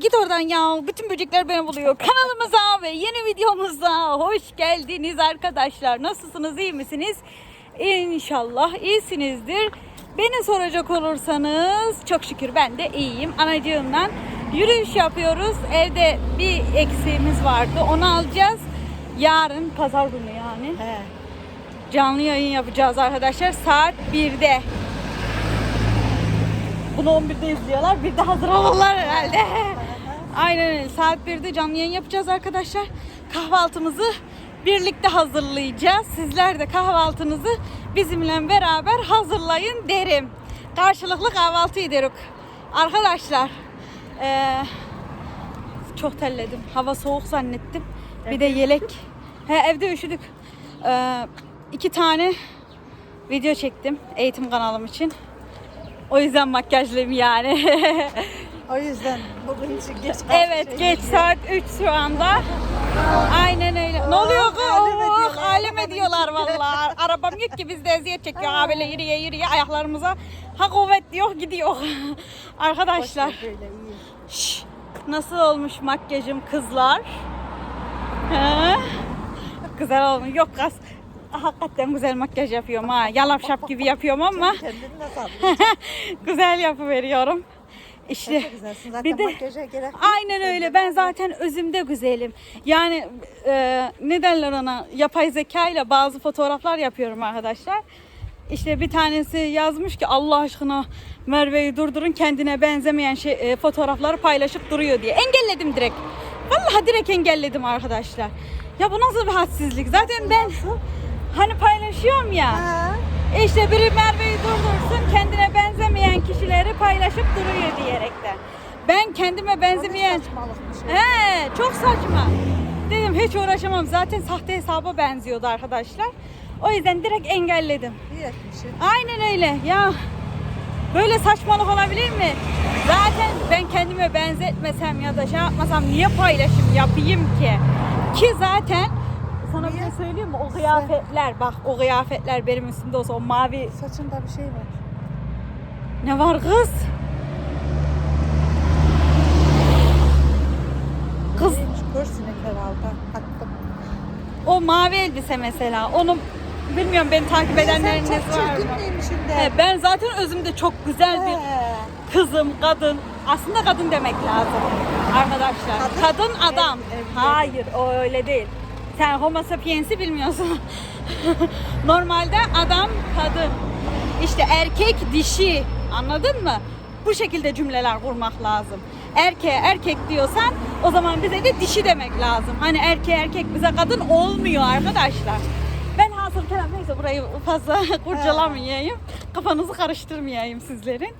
Git oradan ya. Bütün böcekler beni buluyor. Kanalımıza ve yeni videomuza hoş geldiniz arkadaşlar. Nasılsınız? iyi misiniz? İnşallah iyisinizdir. Beni soracak olursanız çok şükür ben de iyiyim. Anacığımdan yürüyüş yapıyoruz. Evde bir eksiğimiz vardı. Onu alacağız. Yarın pazar günü yani. He. Canlı yayın yapacağız arkadaşlar saat 1'de. Bunu 11'de izliyorlar. 1'de hazır olurlar herhalde. Aynen öyle. Saat 1'de canlı yayın yapacağız arkadaşlar. Kahvaltımızı birlikte hazırlayacağız. Sizler de kahvaltınızı bizimle beraber hazırlayın derim. Karşılıklı kahvaltı ederiz. Arkadaşlar eee, çok terledim. Hava soğuk zannettim. Bir de yelek. He, evde üşüdük. Ee, iki tane video çektim eğitim kanalım için. O yüzden makyajlıyım yani. O yüzden bugün için geç kaldık. evet geç saat 3 şu anda. Aynen öyle. Ne oluyor kız? Oh, alem arabanın ediyorlar vallahi. Arabam yok ki biz de eziyet çekiyor. Ha böyle yürüye yürüye ayaklarımıza ha kuvvet diyor gidiyor. Arkadaşlar. Şş, nasıl olmuş makyajım kızlar? He? Güzel olmuş. Yok kız. Hakikaten güzel makyaj yapıyorum ha. Yalap şap gibi yapıyorum ama Kendini nasıl alıyorsun? güzel yapıveriyorum. İşte güzelsin. Zaten bir de makyaja gerek yok. aynen öyle. Ben zaten özümde güzelim. Yani e, ne derler ona? Yapay zeka ile bazı fotoğraflar yapıyorum arkadaşlar. İşte bir tanesi yazmış ki Allah aşkına Merve'yi durdurun kendine benzemeyen şey, e, fotoğrafları paylaşıp duruyor diye. Engelledim direkt. Vallahi direkt engelledim arkadaşlar. Ya bu nasıl bir hadsizlik? Zaten ben hani paylaşıyorum ya. Ha. İşte biri Merve'yi durdursun kendine benzemeyen kişileri paylaşıp duruyor diyerekten. Ben kendime benzemeyen... He, çok saçma. Dedim hiç uğraşamam. Zaten sahte hesaba benziyordu arkadaşlar. O yüzden direkt engelledim. İyi. Aynen öyle. Ya böyle saçmalık olabilir mi? Zaten ben kendime benzetmesem ya da şey yapmasam niye paylaşım yapayım ki? Ki zaten sana bir şey söyleyeyim mi? O kıyafetler bak o kıyafetler benim üstümde olsa o mavi Saçında bir şey var. ne var kız? Kız Neymiş? Kör sinekler aldı. Attım. o mavi elbise mesela onu bilmiyorum beni takip edenleriniz var mı? de. He, ben zaten özümde çok güzel bir He. kızım, kadın. Aslında kadın demek lazım arkadaşlar. Kadın? Kadın, adam. Ev- evli. Hayır, o öyle değil. Sen homo sapiens'i bilmiyorsun. Normalde adam, kadın. İşte erkek, dişi. Anladın mı? Bu şekilde cümleler kurmak lazım. Erkeğe erkek diyorsan o zaman bize de dişi demek lazım. Hani erkeğe erkek bize kadın olmuyor arkadaşlar. Ben hasıl kelam neyse burayı fazla kurcalamayayım. Kafanızı karıştırmayayım sizlerin.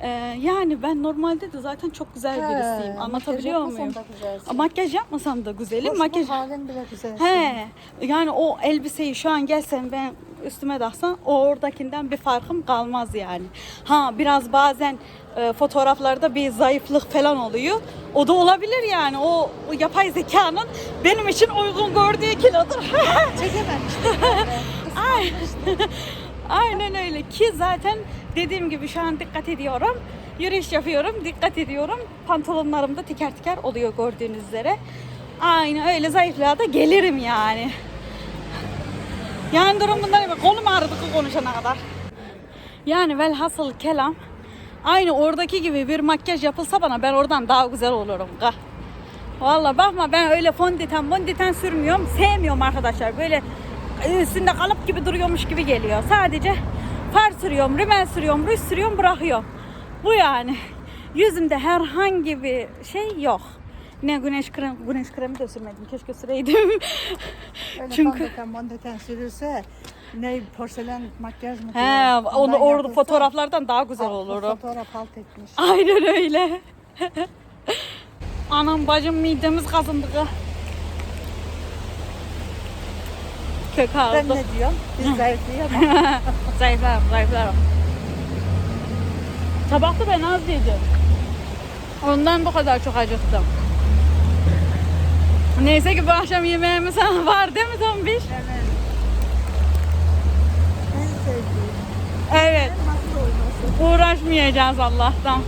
Ee, yani ben normalde de zaten çok güzel birisiyim. He, Anlatabiliyor makyaj muyum? yapmasan da güzelsin. Makyaj yapmasam da güzelim. Hoş Makyaj bu halin bile güzelsin. He, yani o elbiseyi şu an gelsen ben üstüme taksan o oradakinden bir farkım kalmaz yani. Ha biraz bazen e, fotoğraflarda bir zayıflık falan oluyor. O da olabilir yani. O, o yapay zekanın benim için uygun gördüğü kilodur. Çekemem işte. Ay- Aynen öyle ki zaten dediğim gibi şu an dikkat ediyorum. Yürüyüş yapıyorum, dikkat ediyorum. Pantolonlarım da tiker tiker oluyor gördüğünüz üzere. Aynı öyle zayıflığa da gelirim yani. Yani durum bundan ibaret. Kolum ağrıdı konuşana kadar. Yani velhasıl kelam aynı oradaki gibi bir makyaj yapılsa bana ben oradan daha güzel olurum. Valla bakma ben öyle fondöten fondöten sürmüyorum. Sevmiyorum arkadaşlar. Böyle üstünde kalıp gibi duruyormuş gibi geliyor. Sadece far sürüyorum, rimel sürüyorum, ruj sürüyorum, bırakıyorum. Bu yani. Yüzümde herhangi bir şey yok. Ne güneş kremi, güneş kremi de sürmedim. Keşke süreydim. Öyle Çünkü fondöten fondöten sürülse ne porselen makyaj mı? he, onu orada yapılsa, fotoğraflardan daha güzel olurum. Fotoğraf halt etmiş. Aynen öyle. Anam bacım midemiz kazındı. kök aldım. Ben ne diyorum? Biz zayıflayamam. zayıflarım, zayıflarım. Tabakta ben az yedim. Ondan bu kadar çok acıktım. Neyse ki bu akşam yemeğimiz var değil mi Tombiş? Evet. En sevdiğim. Evet. Uğraşmayacağız Allah'tan.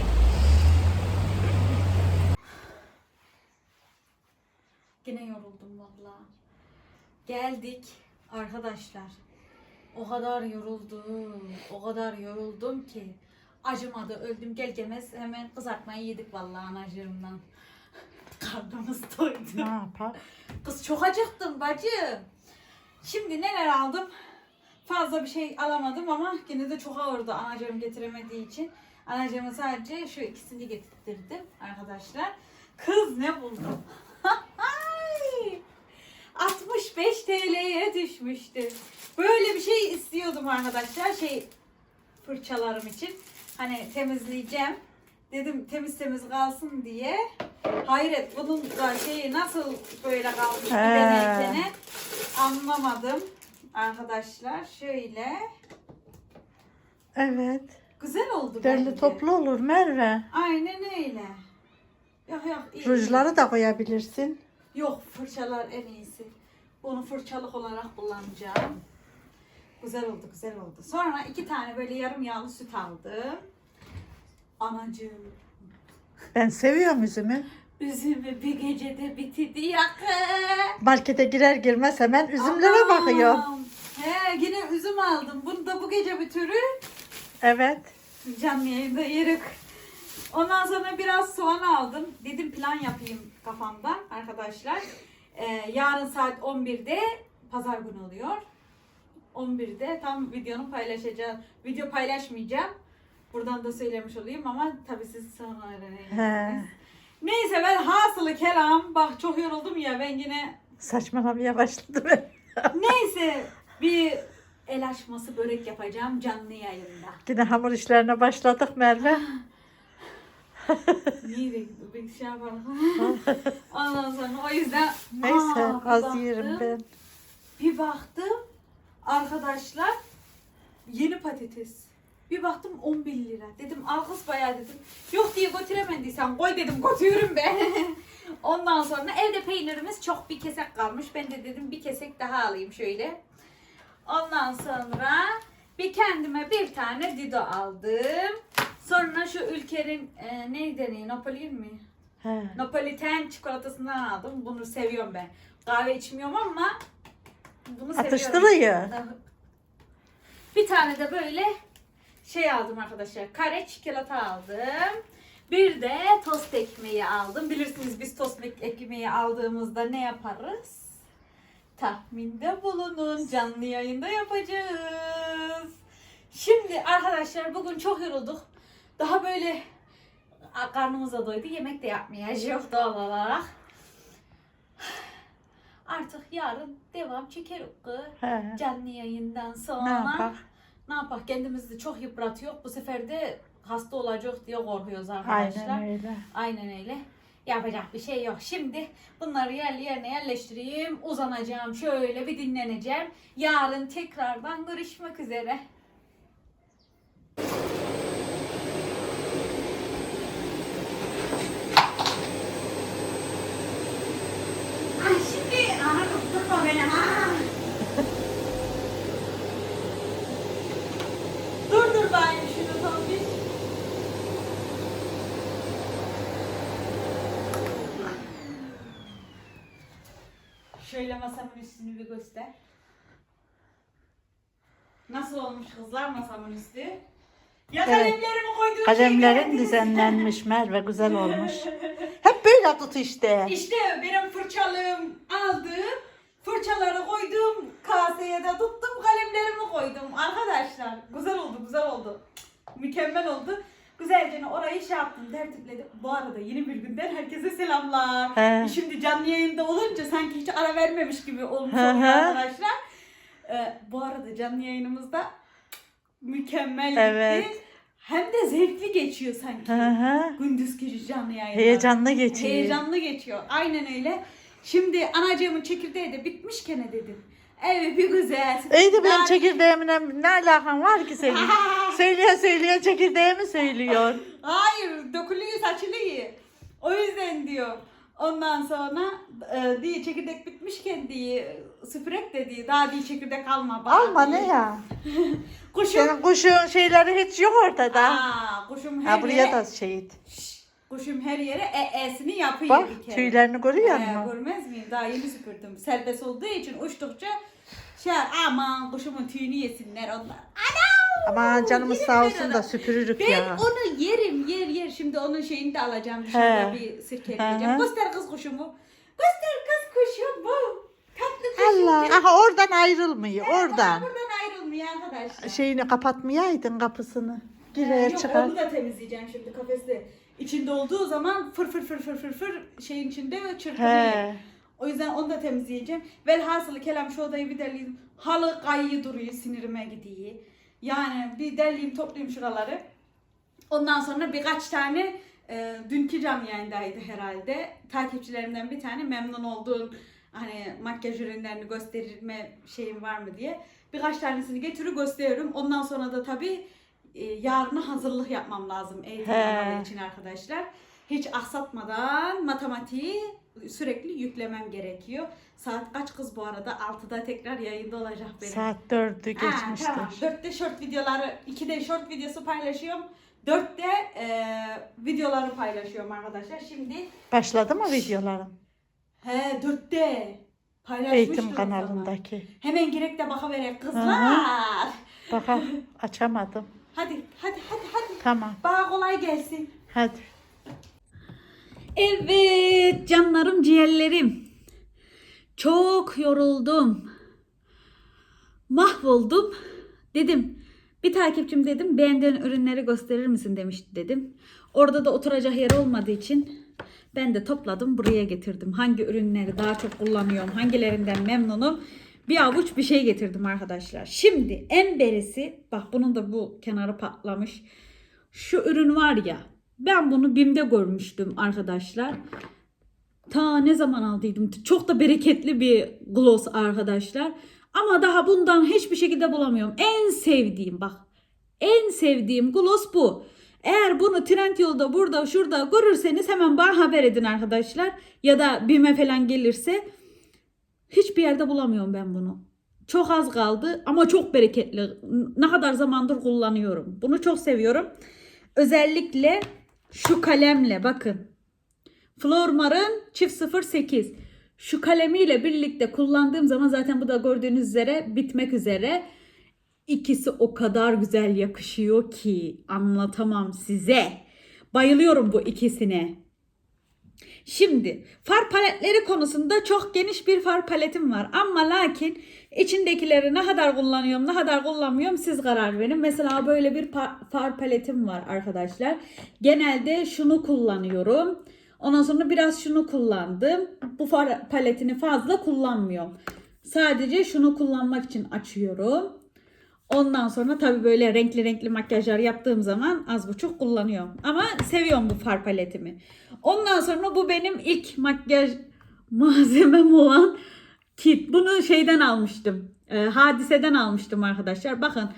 Gene yoruldum valla. Geldik arkadaşlar. O kadar yoruldum. O kadar yoruldum ki. Acımadı öldüm gel gelmez hemen kızartmayı yedik vallahi anacığımdan. Karnımız doydu. Ne yapar? Kız çok acıktım bacım. Şimdi neler aldım? Fazla bir şey alamadım ama yine de çok ağırdı anacığım getiremediği için. Anacığıma sadece şu ikisini getirttirdim arkadaşlar. Kız ne buldum? Düşmüştü. Böyle bir şey istiyordum arkadaşlar. Şey fırçalarım için. Hani temizleyeceğim. Dedim temiz temiz kalsın diye. Hayret bunun da şeyi nasıl böyle kalmış deneykene anlamadım. Arkadaşlar şöyle. Evet. Güzel oldu Derli bence. toplu olur Merve. Aynen öyle. Yok yok iyi. Rujları da koyabilirsin. Yok fırçalar en iyisi. Bunu fırçalık olarak kullanacağım. Güzel oldu güzel oldu. Sonra iki tane böyle yarım yağlı süt aldım. Anacığım. Ben seviyorum üzümü. Üzümü bir gecede bitirdi yakı. Markete girer girmez hemen üzümlere bakıyor. He yine üzüm aldım. Bunu da bu gece bütürü Evet. canlı yayında yerik. Ondan sonra biraz soğan aldım. Dedim plan yapayım kafamda arkadaşlar. Ee, yarın saat 11'de pazar günü oluyor. 11'de tam videonu paylaşacağım. Video paylaşmayacağım. Buradan da söylemiş olayım ama tabii siz sonra öğreneceksiniz. Neyse ben hasılı kelam. Bak çok yoruldum ya ben yine Saçmalamaya başladı ben. Neyse bir el açması börek yapacağım canlı yayında. Yine hamur işlerine başladık Merve. Niye de bir şey yapalım. Ondan sonra o yüzden Neyse Aa, bir az baktım, yerim ben. Bir baktım arkadaşlar yeni patates. Bir baktım 11 lira. Dedim al kız bayağı dedim. Yok diye götüremediysen koy dedim götürürüm ben. Ondan sonra evde peynirimiz çok bir kesek kalmış. Ben de dedim bir kesek daha alayım şöyle. Ondan sonra bir kendime bir tane dido aldım. Sonra şu ülkenin e, ne deniyor? Napoli mi? He. Napoliten çikolatasından aldım. Bunu seviyorum ben. Kahve içmiyorum ama bunu seviyorum. Atıştırıyor. Bir tane de böyle şey aldım arkadaşlar. Kare çikolata aldım. Bir de tost ekmeği aldım. Bilirsiniz biz tost ek- ekmeği aldığımızda ne yaparız? Tahminde bulunun. Canlı yayında yapacağız. Şimdi arkadaşlar bugün çok yorulduk. Daha böyle karnımıza doydu. Yemek de yapmayacağız doğal olarak. Artık yarın devam çekeriz. He. Canlı yayından sonra Ne yapak? ne yapak? Kendimizi çok yıpratıyor. Bu sefer de hasta olacak diye korkuyoruz arkadaşlar. Aynen öyle. Aynen öyle. Yapacak bir şey yok. Şimdi bunları yerli yerine yerleştireyim. Uzanacağım. Şöyle bir dinleneceğim. Yarın tekrardan görüşmek üzere. Ay şimdi aha, tutma beni ha. dur dur ben şunu tabii. Şöyle masamın üstünü bir göster. Nasıl olmuş kızlar masamın üstü? Ya Evet. kalemlerimi koyduğum Kalemlerin şeyleri- düzenlenmiş Merve güzel olmuş. Hep böyle tut işte. İşte benim fırçalığım aldım. Fırçaları koydum. Kaseye de tuttum. Kalemlerimi koydum. Arkadaşlar güzel oldu güzel oldu. Mükemmel oldu. Güzelce orayı şey yaptım tertipledim. Bu arada yeni bir günden herkese selamlar. He. Şimdi canlı yayında olunca sanki hiç ara vermemiş gibi olmuş oluyor arkadaşlar. Ee, bu arada canlı yayınımızda mükemmel gitti. Evet. Hem de zevkli geçiyor sanki. Hı. Gündüz gece canlı yayında. Heyecanlı geçiyor. Heyecanlı geçiyor. Aynen öyle. Şimdi anacığımın çekirdeği de bitmişken dedim. Evet bir güzel. İyi de benim çekirdeğimle ne alakam var ki senin? söylüyor söylüyor çekirdeğimi söylüyor. Hayır dökülüyor saçılıyor. O yüzden diyor. Ondan sonra e, diye çekirdek bitmişken diye süpürek de diye daha diye çekirdek alma. bana Alma diye. ne ya? Kuşum. Senin kuşun şeyleri hiç yok ortada. Aa, kuşum Ha hele. buraya da şehit. Şşş, Kuşum her yere e e'sini yapıyor Bak bir kere. tüylerini görüyor musun? görmez miyim? Daha yeni süpürdüm. Serbest olduğu için uçtukça şey aman kuşumun tüyünü yesinler onlar. Aman canımız sağ ben olsun ona. da süpürürük Ben ya. onu yerim yer yer. Şimdi onun şeyini de alacağım. Dışarıda He. bir sirkeleyeceğim. Göster kız kuşumu. Göster kız kuşumu. Tatlı kuşum. Allah. Aha oradan ayrılmıyor. He, Oradan. Buradan ayrılmıyor arkadaşlar. Şeyini kapatmayaydın kapısını. Girer yok, çıkar. Onu da temizleyeceğim şimdi kafeste. İçinde olduğu zaman fır fır fır fır fır fır şeyin içinde çırpınıyor. He. O yüzden onu da temizleyeceğim. Velhasılı kelam şu odayı bir derleyeyim. Halı kayı duruyor sinirime gidiyor. Yani bir derleyeyim toplayayım şuraları. Ondan sonra birkaç tane e, dünkü canlı yayındaydı herhalde. Takipçilerimden bir tane memnun olduğun hani makyaj ürünlerini gösterme şeyim var mı diye. Birkaç tanesini getirip gösteriyorum. Ondan sonra da tabii e, yarına hazırlık yapmam lazım eğitim kanalı için arkadaşlar. Hiç aksatmadan matematiği sürekli yüklemem gerekiyor. Saat kaç kız bu arada? 6'da tekrar yayında olacak benim. Saat dördü Ha, geçmiştir. tamam. Dörtte short videoları, ikide short videosu paylaşıyorum. Dörtte e, videoları paylaşıyorum arkadaşlar. Şimdi Başladı mı videoların? he dörtte paylaşmıştım. Eğitim kanalındaki. Hemen girek de bakaverek kızlar. Hı Baka açamadım. Hadi hadi hadi hadi. Tamam. Bana kolay gelsin. Hadi. Evet canlarım ciğerlerim. Çok yoruldum. Mahvoldum. Dedim bir takipçim dedim beğendiğin ürünleri gösterir misin demişti dedim. Orada da oturacak yer olmadığı için ben de topladım buraya getirdim. Hangi ürünleri daha çok kullanıyorum, hangilerinden memnunum. Bir avuç bir şey getirdim arkadaşlar. Şimdi en berisi bak bunun da bu kenarı patlamış. Şu ürün var ya ben bunu BİM'de görmüştüm arkadaşlar. Ta ne zaman aldıydım? Çok da bereketli bir gloss arkadaşlar. Ama daha bundan hiçbir şekilde bulamıyorum. En sevdiğim bak. En sevdiğim gloss bu. Eğer bunu Trendyol'da burada şurada görürseniz hemen bana haber edin arkadaşlar. Ya da BİM'e falan gelirse. Hiçbir yerde bulamıyorum ben bunu. Çok az kaldı ama çok bereketli. Ne kadar zamandır kullanıyorum. Bunu çok seviyorum. Özellikle şu kalemle bakın. Flormar'ın çift 08. Şu kalemiyle birlikte kullandığım zaman zaten bu da gördüğünüz üzere bitmek üzere. İkisi o kadar güzel yakışıyor ki anlatamam size. Bayılıyorum bu ikisine. Şimdi far paletleri konusunda çok geniş bir far paletim var. Ama lakin içindekileri ne kadar kullanıyorum ne kadar kullanmıyorum siz karar verin. Mesela böyle bir far paletim var arkadaşlar. Genelde şunu kullanıyorum. Ondan sonra biraz şunu kullandım. Bu far paletini fazla kullanmıyorum. Sadece şunu kullanmak için açıyorum. Ondan sonra tabii böyle renkli renkli makyajlar yaptığım zaman az buçuk kullanıyorum. Ama seviyorum bu far paletimi. Ondan sonra bu benim ilk makyaj malzemem olan kit. Bunu şeyden almıştım. e, hadiseden almıştım arkadaşlar. Bakın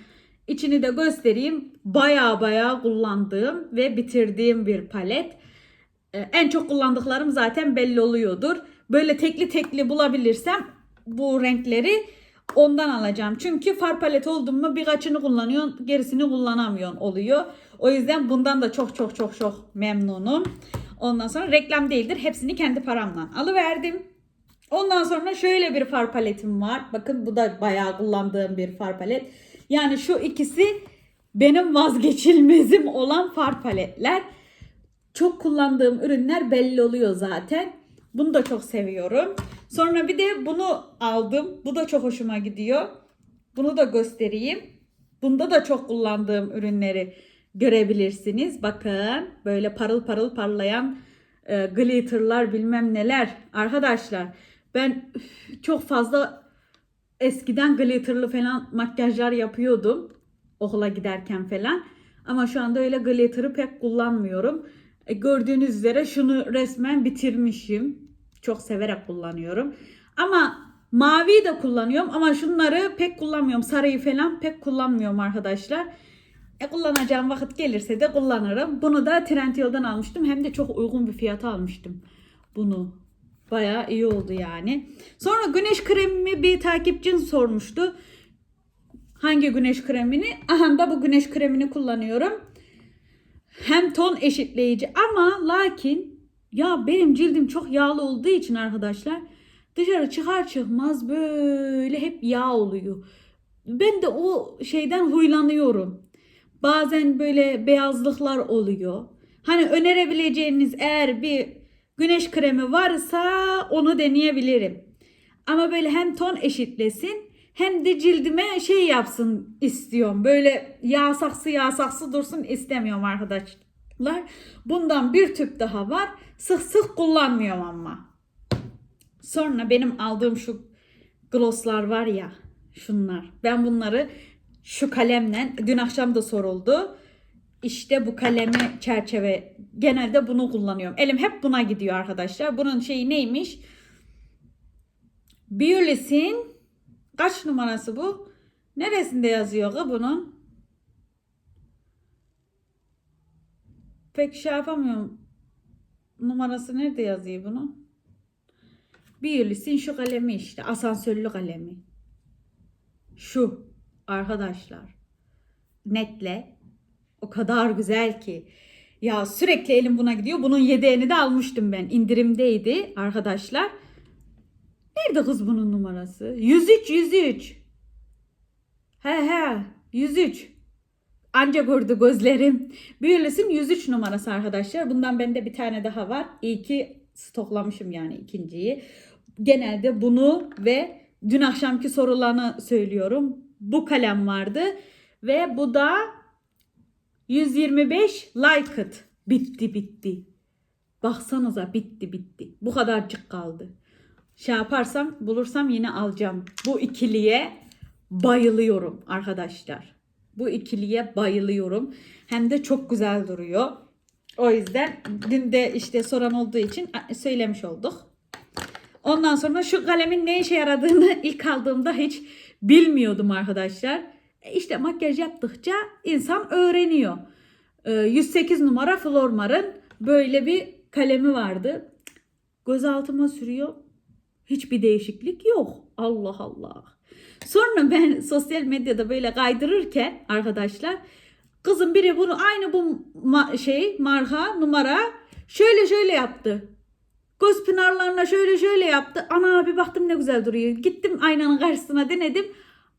içini de göstereyim. Baya baya kullandığım ve bitirdiğim bir palet. E, en çok kullandıklarım zaten belli oluyordur. Böyle tekli tekli bulabilirsem bu renkleri ondan alacağım. Çünkü far palet oldum mu birkaçını kullanıyorsun gerisini kullanamıyorsun oluyor. O yüzden bundan da çok çok çok çok memnunum. Ondan sonra reklam değildir. Hepsini kendi paramla alıverdim. Ondan sonra şöyle bir far paletim var. Bakın bu da bayağı kullandığım bir far palet. Yani şu ikisi benim vazgeçilmezim olan far paletler. Çok kullandığım ürünler belli oluyor zaten. Bunu da çok seviyorum. Sonra bir de bunu aldım. Bu da çok hoşuma gidiyor. Bunu da göstereyim. Bunda da çok kullandığım ürünleri görebilirsiniz. Bakın böyle parıl parıl parlayan e, glitterlar bilmem neler. Arkadaşlar ben çok fazla eskiden glitterlı falan makyajlar yapıyordum. Okula giderken falan. Ama şu anda öyle glitter'ı pek kullanmıyorum. E, gördüğünüz üzere şunu resmen bitirmişim. Çok severek kullanıyorum. Ama maviyi de kullanıyorum ama şunları pek kullanmıyorum. Sarıyı falan pek kullanmıyorum arkadaşlar. E, kullanacağım vakit gelirse de kullanırım. Bunu da Trendyol'dan almıştım. Hem de çok uygun bir fiyata almıştım bunu. Bayağı iyi oldu yani. Sonra güneş kremimi bir takipçin sormuştu. Hangi güneş kremini? Aha da bu güneş kremini kullanıyorum. hem ton eşitleyici ama lakin ya benim cildim çok yağlı olduğu için arkadaşlar dışarı çıkar çıkmaz böyle hep yağ oluyor. Ben de o şeyden huylanıyorum. Bazen böyle beyazlıklar oluyor. Hani önerebileceğiniz eğer bir güneş kremi varsa onu deneyebilirim. Ama böyle hem ton eşitlesin hem de cildime şey yapsın istiyorum. Böyle yağ saksı yağ saksı dursun istemiyorum arkadaşlar. Bundan bir tüp daha var. Sık sık kullanmıyorum ama. Sonra benim aldığım şu glosslar var ya şunlar. Ben bunları şu kalemle dün akşam da soruldu. İşte bu kalemi çerçeve genelde bunu kullanıyorum. Elim hep buna gidiyor arkadaşlar. Bunun şeyi neymiş? Biolis'in kaç numarası bu? Neresinde yazıyor ki bunun? Pek şey yapamıyorum. Numarası nerede yazıyor bunun? Biolis'in şu kalemi işte. Asansörlü kalemi. Şu arkadaşlar. Netle. O kadar güzel ki. Ya sürekli elim buna gidiyor. Bunun yedeğini de almıştım ben. İndirimdeydi arkadaşlar. Nerede kız bunun numarası? 103 103. He he 103. Anca gördü gözlerim. Büyülesin 103 numarası arkadaşlar. Bundan bende bir tane daha var. İyi ki stoklamışım yani ikinciyi. Genelde bunu ve dün akşamki sorularını söylüyorum. Bu kalem vardı. Ve bu da 125 like it. Bitti bitti. Baksanıza bitti bitti. Bu kadarcık kaldı şey yaparsam bulursam yine alacağım. Bu ikiliye bayılıyorum arkadaşlar. Bu ikiliye bayılıyorum. Hem de çok güzel duruyor. O yüzden dün de işte soran olduğu için söylemiş olduk. Ondan sonra şu kalemin ne işe yaradığını ilk aldığımda hiç bilmiyordum arkadaşlar. E İşte makyaj yaptıkça insan öğreniyor. Ee, 108 numara Flormar'ın böyle bir kalemi vardı. Göz altıma sürüyor. Hiçbir değişiklik yok. Allah Allah. Sonra ben sosyal medyada böyle kaydırırken arkadaşlar kızım biri bunu aynı bu ma- şey marka numara şöyle şöyle yaptı. Göz pınarlarına şöyle şöyle yaptı. Ana bir baktım ne güzel duruyor. Gittim aynanın karşısına denedim.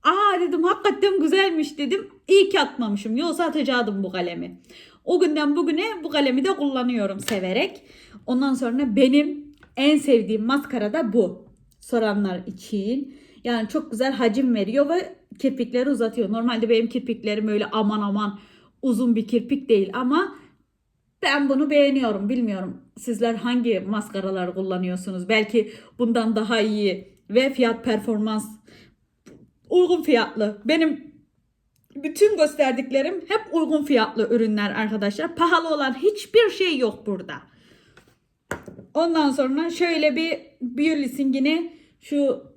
Aa dedim hakikaten güzelmiş dedim. İyi ki atmamışım. Yoksa atacaktım bu kalemi. O günden bugüne bu kalemi de kullanıyorum severek. Ondan sonra benim en sevdiğim maskara da bu. Soranlar için. Yani çok güzel hacim veriyor ve kirpikleri uzatıyor. Normalde benim kirpiklerim öyle aman aman uzun bir kirpik değil ama ben bunu beğeniyorum. Bilmiyorum sizler hangi maskaralar kullanıyorsunuz. Belki bundan daha iyi ve fiyat performans uygun fiyatlı. Benim bütün gösterdiklerim hep uygun fiyatlı ürünler arkadaşlar. Pahalı olan hiçbir şey yok burada. Ondan sonra şöyle bir Biolis'in yine şu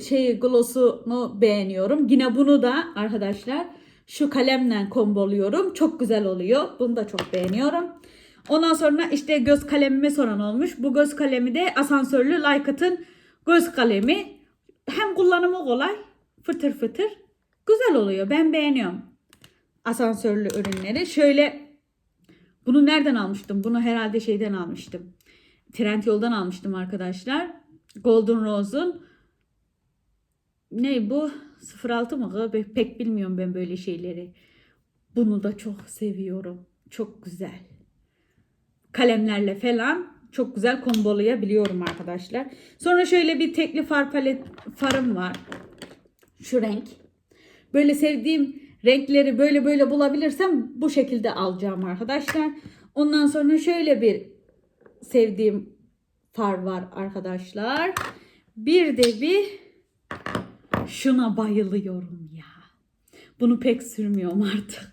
şey gloss'unu beğeniyorum. Yine bunu da arkadaşlar şu kalemle komboluyorum. Çok güzel oluyor. Bunu da çok beğeniyorum. Ondan sonra işte göz kalemime soran olmuş. Bu göz kalemi de asansörlü Lycat'ın göz kalemi. Hem kullanımı kolay. Fıtır fıtır. Güzel oluyor. Ben beğeniyorum. Asansörlü ürünleri. Şöyle bunu nereden almıştım? Bunu herhalde şeyden almıştım. Trendyol'dan almıştım arkadaşlar. Golden Rose'un ne bu? 06 mı? Pek bilmiyorum ben böyle şeyleri. Bunu da çok seviyorum. Çok güzel. Kalemlerle falan çok güzel kombolayabiliyorum arkadaşlar. Sonra şöyle bir tekli far palet farım var. Şu renk. Böyle sevdiğim renkleri böyle böyle bulabilirsem bu şekilde alacağım arkadaşlar. Ondan sonra şöyle bir sevdiğim far var arkadaşlar. Bir de bir şuna bayılıyorum ya. Bunu pek sürmüyorum artık.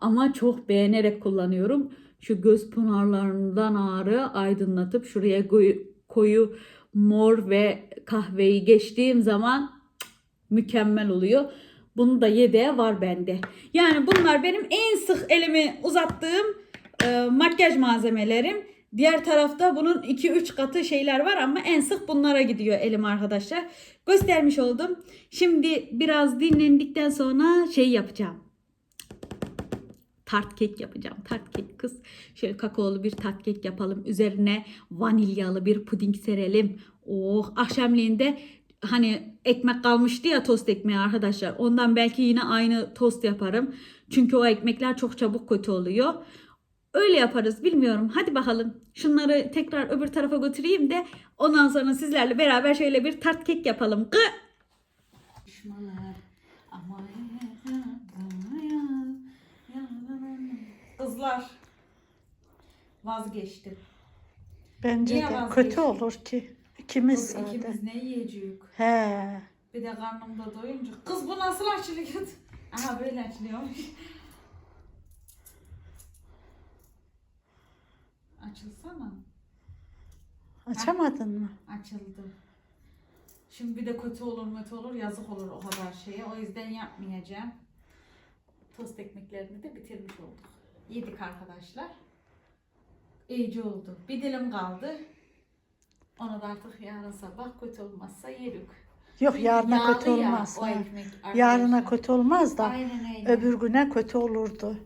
Ama çok beğenerek kullanıyorum. Şu göz pınarlarından ağrı aydınlatıp şuraya koyu, mor ve kahveyi geçtiğim zaman mükemmel oluyor. Bunun da yedeği var bende. Yani bunlar benim en sık elimi uzattığım e, makyaj malzemelerim. Diğer tarafta bunun 2-3 katı şeyler var ama en sık bunlara gidiyor elim arkadaşlar. Göstermiş oldum. Şimdi biraz dinlendikten sonra şey yapacağım. tart kek yapacağım. Tart kek kız. Şöyle kakaolu bir tart kek yapalım. Üzerine vanilyalı bir puding serelim. Oh akşamleyin hani ekmek kalmıştı ya tost ekmeği arkadaşlar. Ondan belki yine aynı tost yaparım. Çünkü o ekmekler çok çabuk kötü oluyor. Öyle yaparız bilmiyorum. Hadi bakalım. Şunları tekrar öbür tarafa götüreyim de ondan sonra sizlerle beraber şöyle bir tart kek yapalım. Gı! Kızlar vazgeçtim. Bence Niye de vazgeçtin? kötü olur ki. İkimiz Kız ikimiz ne yiyeceğiz? He. Bir de karnımda doyunca. Kız bu nasıl açılıyor? Aha böyle açılıyormuş. Açılsana. Açamadın mı? Açıldı. Şimdi bir de kötü olur kötü olur yazık olur o kadar şeye. O yüzden yapmayacağım. Tost ekmeklerini de bitirmiş olduk. Yedik arkadaşlar. İyice oldu. Bir dilim kaldı. Onu da artık yarın sabah kötü olmazsa yedik. Yok Çünkü yarına kötü ya olmaz. Ha. ekmek Yarına kötü olmaz da öbür güne kötü olurdu.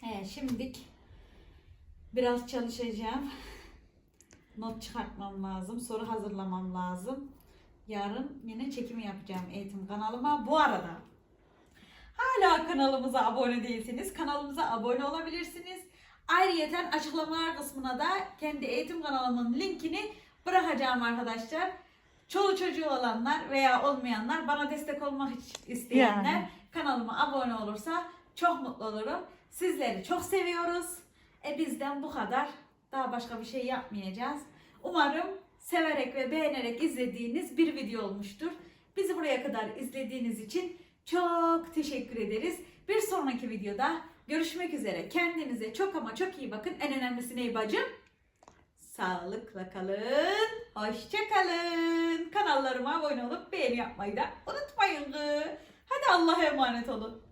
He, şimdilik biraz çalışacağım. Not çıkartmam lazım. Soru hazırlamam lazım. Yarın yine çekimi yapacağım eğitim kanalıma. Bu arada hala kanalımıza abone değilseniz kanalımıza abone olabilirsiniz. Ayrıyeten açıklamalar kısmına da kendi eğitim kanalımın linkini bırakacağım arkadaşlar. Çoluk çocuğu olanlar veya olmayanlar bana destek olmak isteyenler Yani. kanalıma abone olursa çok mutlu olurum. Sizleri çok seviyoruz. E bizden bu kadar. Daha başka bir şey yapmayacağız. Umarım severek ve beğenerek izlediğiniz bir video olmuştur. Bizi buraya kadar izlediğiniz için çok teşekkür ederiz. Bir sonraki videoda görüşmek üzere. Kendinize çok ama çok iyi bakın. En önemlisi ne bacım? Sağlıkla kalın. Hoşça kalın. Kanallarıma abone olup beğeni yapmayı da unutmayın. Hadi Allah'a emanet olun.